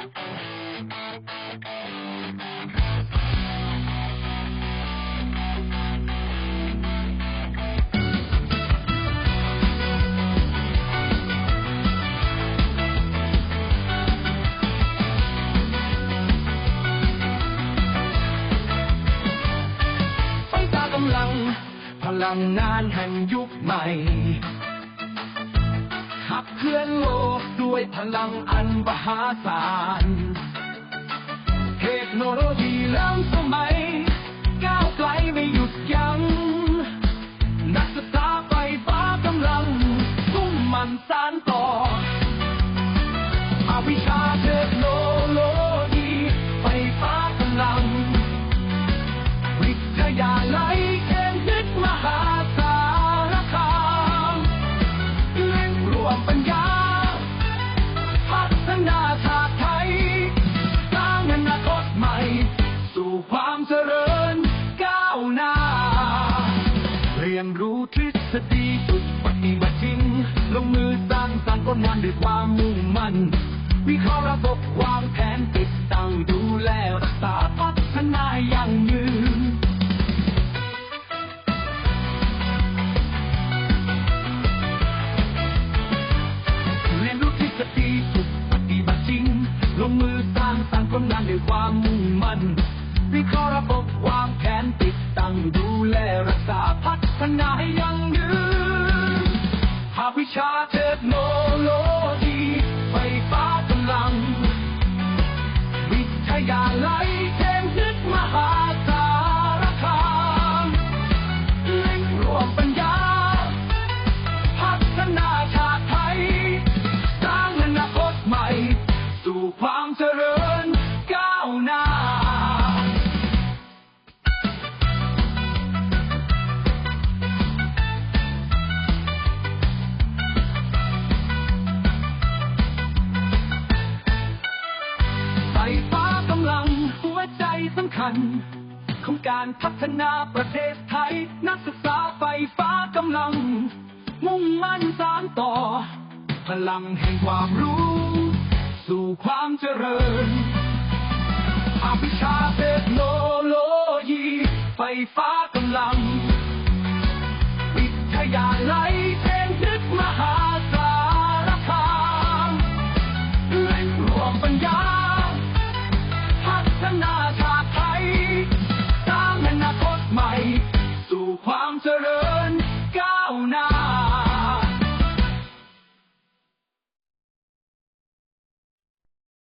ไฟฟ้ากำลังพลังงานแห่งยุคใหม่ ขับเคลื่อนโลกด้วยพลังอันมหาศาล เทคโนโลยีล้ำสมัย ก้าวไกลไม่หยุดยัง้ง นักศึกษาไฟฟ้ากำลัง ทุ่มมันสานต่ออาวิชา ยนรู้ทฤษฎีฝึกปฏิบัติจริง ลงมือสร้างสรรค์ผลงานด้วยความมุ่งมั่น วิเคราะห์ระบบวางแผนติดตั้งดูแลรักษาพัฒนาอย่างยืนเรียนรู้ทฤษฎีฝึกปฏิบัติจริง ลงมือสร้างสรรค์ผลงานด้วยความ วิชาเทคโนโลยีไฟฟ้ากำลัง สำคัญ ของการพัฒนาประเทศไทย นักศึกษาไฟฟ้ากำลัง มุ่งมั่นสานต่อ พลังแห่งความรู้ สู่ความเจริญอภิชาเทคโนโลยี ไฟฟ้ากำลัง